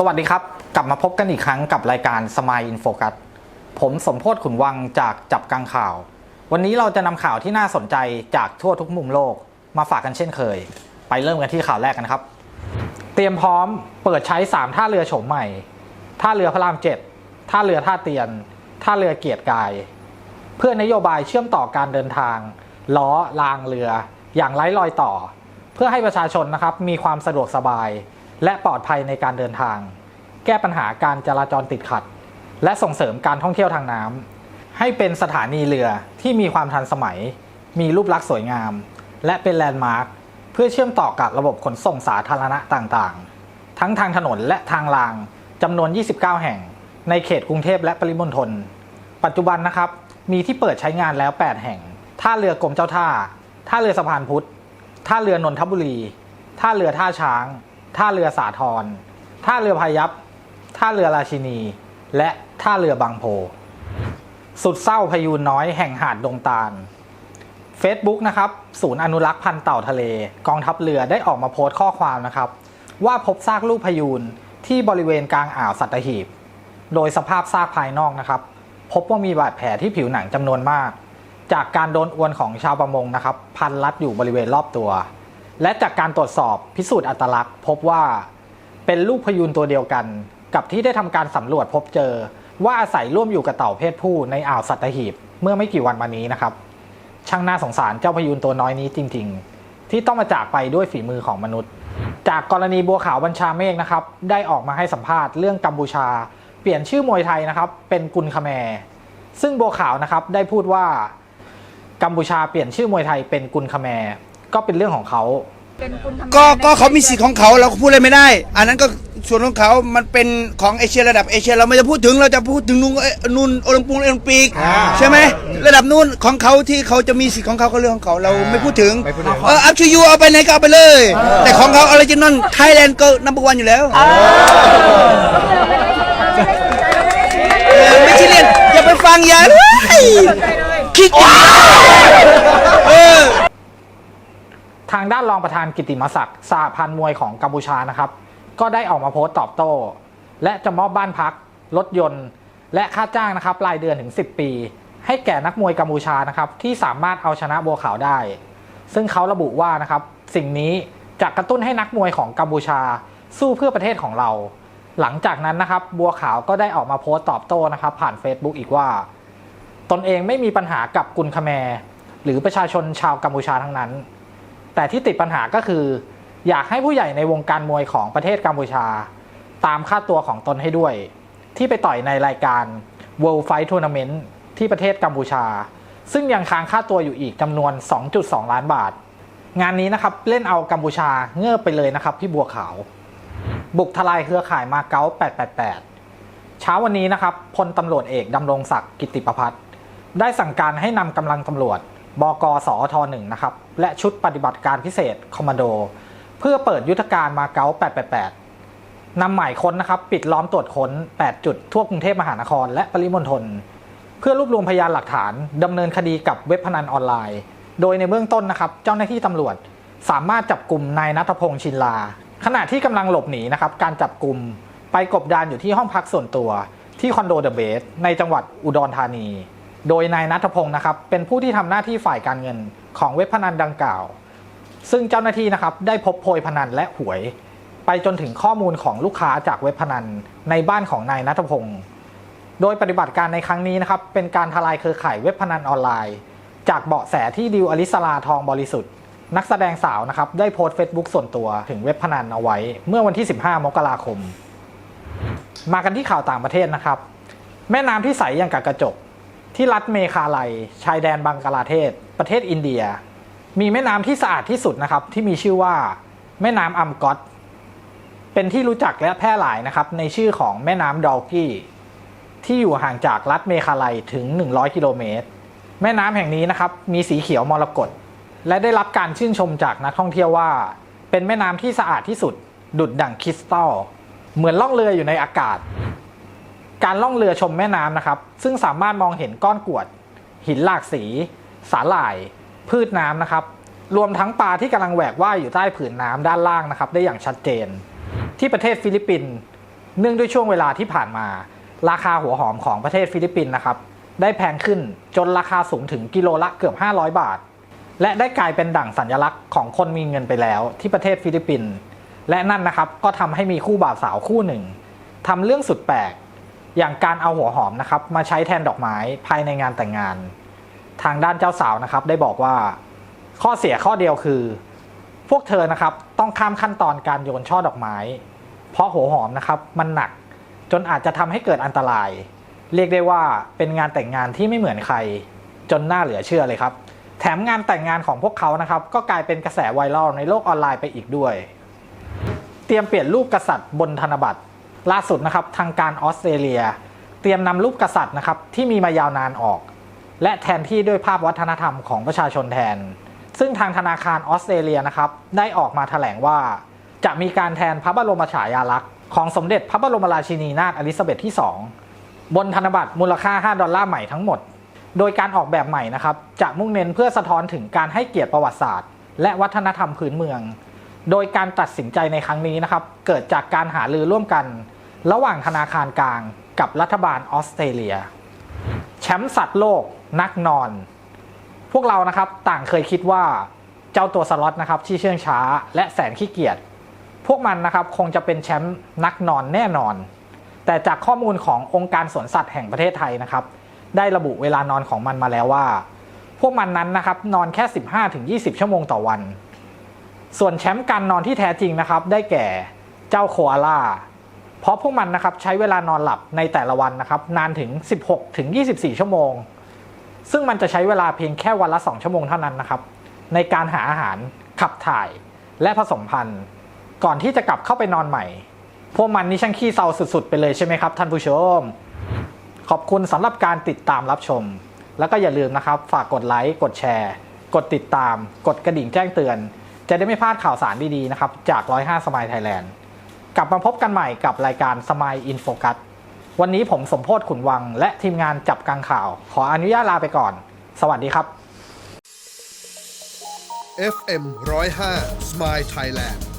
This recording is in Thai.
สวัสดีครับ กลับมาพบกันอีกครั้งกับรายการสมายอินโฟกัสผมสมโพศขุนวังจากจับกังข่าว วันนี้เราจะนำข่าวที่น่าสนใจจากทั่วทุกมุมโลก มาฝากกันเช่นเคย ไปเริ่มกันที่ข่าวแรกกันครับ เตรียมพร้อมเปิดใช้ 3 ท่าเรือโฉมใหม่ ท่าเรือพระรามเจ็ดท่าเรือท่าเตียน ท่าเรือเกียรติกาย เพื่อนโยบายเชื่อมต่อการเดินทาง ล้อรางเรือ อย่างไร้รอยต่อ เพื่อให้ประชาชนนะครับมีความสะดวกสบาย และปลอดภัยในการเดินทาง แก้ปัญหาการจราจรติดขัด และส่งเสริมการท่องเที่ยวทางน้ำให้เป็นสถานีเรือที่มีความทันสมัย มีรูปลักษณ์สวยงาม และเป็นแลนด์มาร์คเพื่อเชื่อมต่อกับระบบขนส่งสาธารณะต่างๆ ทั้งทางถนนและทางรางจำนวน 29 แห่ง ในเขตกรุงเทพและปริมณฑลปัจจุบันนะครับมีที่เปิดใช้งานแล้ว 8 แห่ง ท่าเรือกรมเจ้าท่า ท่าเรือสะพานพุทธ ท่าเรือนนทบุรี ท่าเรือท่าช้าง ท่าเรือสาทรท่าเรือพายัพท่าเรือราชินี และท่าเรือบางโพ สุดเศร้าพยูนน้อยแห่งหาดดงตาล Facebook นะครับ ศูนย์อนุรักษ์พันธุ์เต่าทะเล กองทัพเรือได้ออกมาโพสต์ข้อความนะครับ ว่าพบซากลูกพยูนที่บริเวณกลางอ่าวสัตหีบ โดยสภาพซากภายนอกนะครับ พบว่ามีบาดแผลที่ผิวหนังจำนวนมาก จากการโดนอวนของชาวประมงนะครับ พันรัดอยู่บริเวณรอบตัว และจากการตรวจสอบพิสูจน์อัตลักษณ์ พบว่าเป็นลูกพยูนตัวเดียวกัน กับที่ได้ทำการสำรวจพบเจอ ว่าอาศัยร่วมอยู่กับเต่าเพศผู้ในอ่าวสัตหีบเมื่อไม่กี่วันมานี้นะครับ ช่างน่าสงสารเจ้าพยูนตัวน้อยนี้จริง ๆ ที่ต้องมาจากไปด้วยฝีมือของมนุษย์ จากกรณีบัวขาวบัญชาเมฆนะครับ ได้ออกมาให้สัมภาษณ์เรื่องกัมพูชา เปลี่ยนชื่อมวยไทยนะครับเป็นกุลคแมร์ซึ่งบัวขาวนะครับได้พูดว่ากัมพูชาเปลี่ยนชื่อมวยไทยเป็นกุลคแมร์ ก็เป็นเรื่องของเขา เป็นคุณทำงานก็ในก็เขามีสิทธิ์ของเขาเราก็พูดอะไรไม่ได้ อันนั้นก็ส่วนของเขามันเป็นของเอเชียระดับเอเชียเราไม่จะพูดถึงเราจะพูดถึงนู่นเอ้ยนู่นโอลิมปิกโอลิมปิกใช่ไหมระดับนู่นของเขาที่เขาจะมีสิทธิ์ของเขาก็เรื่องของเขาเราไม่พูดถึงเอออัพชูยูเอาไปไหนก็เอาไปเลย แต่ของเขาออริจินอลไทยแลนด์ก็นัมเบอร์วันอยู่แล้วเออไม่ใช่เล่นอย่าไปฟังอย่าเฮ้ยขี้เกียจเออ ทางด้านรองประธานกิติมศักดิ์สหพันธ์มวยของกัมพูชานะครับ ก็ได้ออกมาโพสต์ตอบโต้ และจะมอบบ้านพัก รถยนต์ และค่าจ้างนะครับรายเดือนถึง 10 ปี ให้แก่นักมวยกัมพูชานะครับที่สามารถเอาชนะบัวขาวได้ ซึ่งเขาระบุว่านะครับสิ่งนี้จะกระตุ้นให้นักมวยของกัมพูชาสู้เพื่อประเทศของเรา หลังจากนั้นนะครับบัวขาวก็ได้ออกมาโพสต์ตอบโต้นะครับผ่าน Facebook อีกว่า ตนเองไม่มีปัญหากับกุลคแมหรือประชาชนชาวกัมพูชาทั้งนั้น แต่ที่ติดปัญหาก็คือ อยากให้ผู้ใหญ่ในวงการมวยของประเทศกัมพูชา ตามค่าตัวของตนให้ด้วย ที่ไปต่อยในรายการ World Fight Tournament ที่ประเทศกัมพูชา ซึ่งยังค้างค่าตัวอยู่อีกจำนวน 2.2 ล้านบาท งานนี้นะครับเล่นเอากัมพูชาเงือบไปเลยนะครับพี่บัวขาว บุกทลายเครือข่ายมาเก๊า888 เช้าวันนี้นะครับพลตำรวจเอกดำรงศักดิ์กิติประพัฒน์ได้สั่งการให้นำกำลังตำรวจ บกสอทหนึ่งนะครับ และชุดปฏิบัติการพิเศษคอมมานโด เพื่อเปิดยุทธการมาเก๊า888นำหมายค้นนะครับ ปิดล้อมตรวจค้น 8 จุดทั่วกรุงเทพมหานคร และปริมณฑลเพื่อรวบรวมพยานหลักฐานดำเนินคดีกับเว็บพนันออนไลน์ โดยในเบื้องต้นนะครับ เจ้าหน้าที่ตำรวจสามารถจับกลุ่มนายนัทพงษ์ชินลา ขณะที่กำลังหลบหนีนะครับ การจับกลุ่มไปกบดานอยู่ที่ห้องพักส่วนตัว ที่คอนโดเดอะเบสในจังหวัดอุดรธานี โดยนายนัทพงศ์นะครับเป็นผู้ที่ทำหน้าที่ฝ่ายการเงินของเว็บพนันดังกล่าว ซึ่งเจ้าหน้าที่นะครับได้พบโพยพนันและหวย ไปจนถึงข้อมูลของลูกค้าจากเว็บพนันในบ้านของนายนัทพงศ์โดยปฏิบัติการในครั้งนี้นะครับเป็นการทลายเครือข่ายเว็บพนันออนไลน์ จากเบาะแสที่ดิวอลิสลาทองบริสุทธิ์ นักแสดงสาวนะครับได้โพสต์เฟซบุ๊กส่วนตัวถึงเว็บพนันเอาไว้ เมื่อวันที่ 15 มกราคม มากันที่ข่าวต่างประเทศนะครับ แม่น้ำที่ใสอย่างกับกระจก ที่รัฐเมคาไลชายแดนบังกลาเทศ ประเทศอินเดีย มีแม่น้ำที่สะอาดที่สุดนะครับ ที่มีชื่อว่าแม่น้ำอัมกอตเป็นที่รู้จักและแพร่หลายนะครับ ในชื่อของแม่น้ำดอลกี้ที่อยู่ห่างจากรัฐเมคาไลถึง 100 กิโลเมตร แม่น้ำแห่งนี้นะครับ มีสีเขียวมรกตและได้รับการชื่นชมจากนักท่องเที่ยวว่า เป็นแม่น้ำที่สะอาดที่สุด ดุดดั่งคริสตัลเหมือนล่องเรืออยู่ในอากาศ การล่องเรือชมแม่น้ำนะครับ ซึ่งสามารถมองเห็นก้อนกรวด หินหลากสี สาหร่าย พืชน้ำนะครับ รวมทั้งปลาที่กำลังแหวกว่ายอยู่ใต้ผืนน้ำด้านล่างนะครับ ได้อย่างชัดเจน ที่ประเทศฟิลิปปินส์เนื่องด้วยช่วงเวลาที่ผ่านมา ราคาหัวหอมของประเทศฟิลิปปินส์นะครับ ได้แพงขึ้นจนราคาสูงถึงกิโลละเกือบ 500 บาท และได้กลายเป็นดั่งสัญลักษณ์ของคนมีเงินไปแล้วที่ประเทศฟิลิปปินส์และนั่นนะครับก็ทำให้มีคู่บ่าวสาวคู่หนึ่งทำเรื่องสุดแปลก อย่างการเอาหัวหอมนะครับมาใช้แทนดอกไม้ภายในงานแต่งงาน ทางด้านเจ้าสาวนะครับ ได้บอกว่าข้อเสียข้อเดียวคือ พวกเธอนะครับต้องข้ามขั้นตอนการโยนช่อดอกไม้ เพราะหัวหอมนะครับมันหนักจนอาจจะทำให้เกิดอันตราย เรียกได้ว่าเป็นงานแต่งงานที่ไม่เหมือนใคร จนน่าเหลือเชื่อเลยครับ แถมงานแต่งงานของพวกเขานะครับ ก็กลายเป็นกระแสไวรัลในโลกออนไลน์ไปอีกด้วย เตรียมเปลี่ยนรูปกษัตริย์บนธนบัตร ล่าสุดนะครับทางการออสเตรเลีย เตรียมนำรูปกษัตริย์นะครับที่มีมายาวนานออก และแทนที่ด้วยภาพวัฒนธรรมของประชาชนแทน ซึ่งทางธนาคารออสเตรเลียนะครับได้ออกมาแถลงว่า จะมีการแทนพระบรมฉายาลักษณ์ของสมเด็จพระบรมราชินีนาถอลิซาเบธที่ 2 บนธนบัตรมูลค่า 5 ดอลลาร์ใหม่ทั้งหมด โดยการออกแบบใหม่นะครับจะมุ่งเน้นเพื่อสะท้อนถึงการให้เกียรติประวัติศาสตร์ และวัฒนธรรมพื้นเมือง โดยการตัดสินใจในครั้งนี้นะครับ เกิดจากการหารือร่วมกัน ระหว่างธนาคารกลางกับรัฐบาลออสเตรเลีย แชมป์สัตว์โลกนักนอน พวกเรานะครับต่างเคยคิดว่าเจ้าตัวสล็อตนะครับที่เชื่องช้าและแสนขี้เกียจพวกมันนะครับคงจะเป็นแชมป์นักนอนแน่นอน แต่จากข้อมูลขององค์การสวนสัตว์แห่งประเทศไทยนะครับ ได้ระบุเวลานอนของมันมาแล้วว่า พวกมันนั้นนะครับนอนแค่ 15-20 ชั่วโมงต่อวัน ส่วนแชมป์การนอนที่แท้จริงนะครับ ได้แก่เจ้าโคอาล่า เพราะพวกมันนะครับใช้เวลานอนหลับในแต่ละวันนะครับนานถึง 16-24 ชั่วโมง ซึ่งมันจะใช้เวลาเพียงแค่วันละ 2 ชั่วโมงเท่านั้นนะครับ ในการหาอาหารขับถ่ายและผสมพันธุ์ ก่อนที่จะกลับเข้าไปนอนใหม่ พวกมันนี่ช่างขี้เศร้าสุดๆ ไปเลยใช่ไหมครับท่านผู้ชม ขอบคุณสำหรับการติดตามรับชม แล้วก็อย่าลืมนะครับ ฝากกดไลค์กดแชร์ กดติดตาม กดกระดิ่งแจ้งเตือน จะได้ไม่พลาดข่าวสารดีๆนะครับจาก 105 สมายไทยแลนด์กลับมาพบกันใหม่กับรายการสมายอินโฟกัสวันนี้ผมสมโพศขุนวัง และทีมงานจับกลางข่าว ขออนุญาตลาไปก่อน สวัสดีครับ FM 105 Smile Thailand